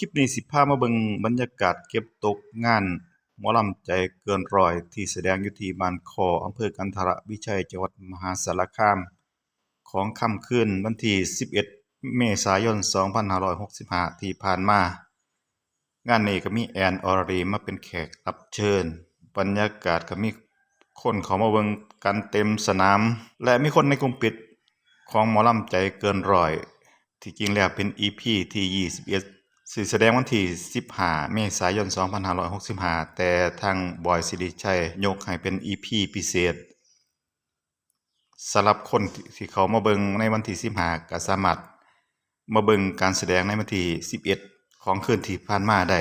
คลิปนี้สิพามาเบิงบรรยากาศเก็บตกงานหมอลำใจเกินร้อย ที่แสดงอยู่ที่บ้านคออำเภอกันทรวิชัยจังหวัดมหาสารคาม ของค่ำคืนวันที่ 11 เมษายน 2565 ที่ผ่านมา งานนี้ก็มีแอนออรีมาเป็นแขกรับเชิญ บรรยากาศก็มีคนเขามาเบิงกันเต็มสนาม และมีคนในกลุ่มปิดของหมอลำใจเกินร้อย ที่จริงแล้วเป็น EP ที่ 21 สิแสดงวันที่15เมษายน 2565 แต่ทางบอยสิริชัยยกให้เป็น EP พิเศษสำหรับคนที่เขามาเบิงในวันที่15ก็สามารถมาเบิงการแสดงในวันที่11 ของคืนที่ผ่านมาได้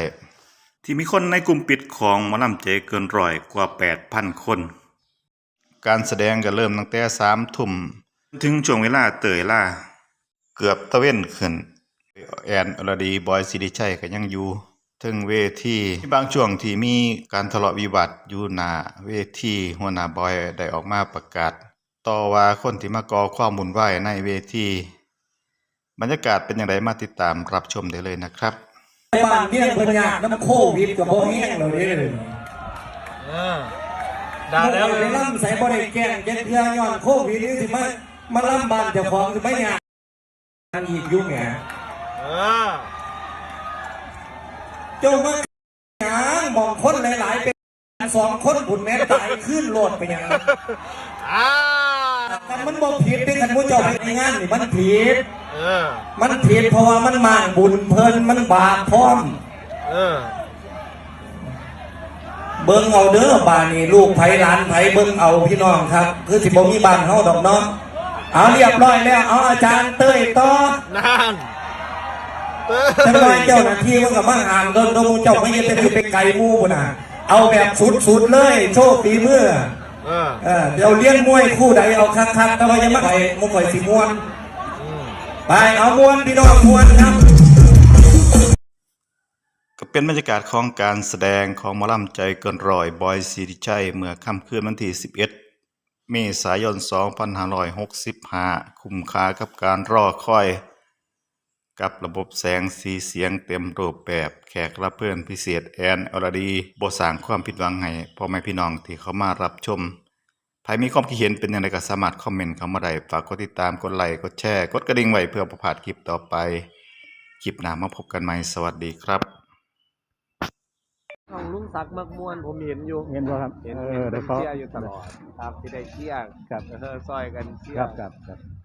ที่มีคนในกลุ่มปิดของหมอลำใจเกินร้อยกว่า 8,000 คน การแสดงก็เริ่มตั้งแต่3ทุ่มถึงช่วงเวลาเตยล่า เกือบตะเว้นขึ้น แอนอรดีบอยสิริชัยก็ยังอยู่ถึงเวทีมีบางช่วงที่มีการทะเลาะวิวาทอยู่หน้าเวทีหัวหน้าบอยได้ออกมาประกาศ ต่อว่าคนที่มาก่อความวุ่นวายในเวทีบรรยากาศเป็นอย่างไรมาติดตามรับชมได้เลยนะครับบ้านเมี่ยงเพิ่นยากน้ำโควิดกับบ่แห้งเลยเด้อเออด่าแล้วไปล่ำใส่บ่ได้แกล้งเจ็ดเทื่อย้อนโควิดนี่สิมามาล่ำบ้านเจ้าของสิไม่ยากอันอีกยุ่งแหม เออเจ้ามาหยังมองคนหลาย ๆ เป็นสองคนบุญแม่ตายขึ้นโลดไปหยังอ่าแต่มันบ่ผิดที่ท่านผู้เจ้าไปในงานนี่มันผิด เออ มันผิดเพราะว่ามันมางบุญเพิ่นมันบาปพร้อม เออ เบิ่งเอาเด้อบ้านนี่ลูกไผหลานไผเบิ่งเอาพี่น้องครับ คือสิบ่มีบ้านเฮาดอกเนาะเอาเรียบร้อยแล้ว เอาอาจารย์เต้ยต่อนั่นเออ จังน้อยเจ้าหน้าที่มันก็มาห่างโดนโดนหมู่เจ้าไม่ยึดไปไปไกลมูบุน่ะเอาแบบสุดๆเลย โชคฝีมือเออเออเดี๋ยวเลี้ยงมวยคู่ใดเอาคักๆแต่ว่ายังไม่ไปมุกข่อยสิม่วนไปเอาม่วนพี่น้องม่วนครับก็เป็นบรรยากาศของการแสดงของมอลำใจเกินร้อยบอยสิริชัยเมื่อค่ำคืนวันที่ 11 เมษายน 2565 คุ้มค่ากับการรอคอย กับระบบแสงสีเสียงเต็มรูปแบบแขกรับเพื่อนพิเศษแอนอรดีบ่สร้างความผิดหวังให้พ่อแม่พี่น้องที่เขามารับชมใครมีความคิดเห็นเป็นอย่างไรก็สามารถคอมเมนต์เข้ามาได้ฝากกดติดตามกดไลค์กดแชร์กดกระดิ่งไว้เพื่อประพลาดคลิปต่อไป คลิปหน้ามาพบกันใหม่สวัสดีครับ ของลุงศักดิ์มักมวนผมเห็นอยู่ เห็นบ่ครับเห็นเอเห็นอเป็เดี๋ยนวเขาเชียร์อยู่ตลอดครับที่ได้เชียร์ครับ เออซอยกันเชียครับร์ครับครับ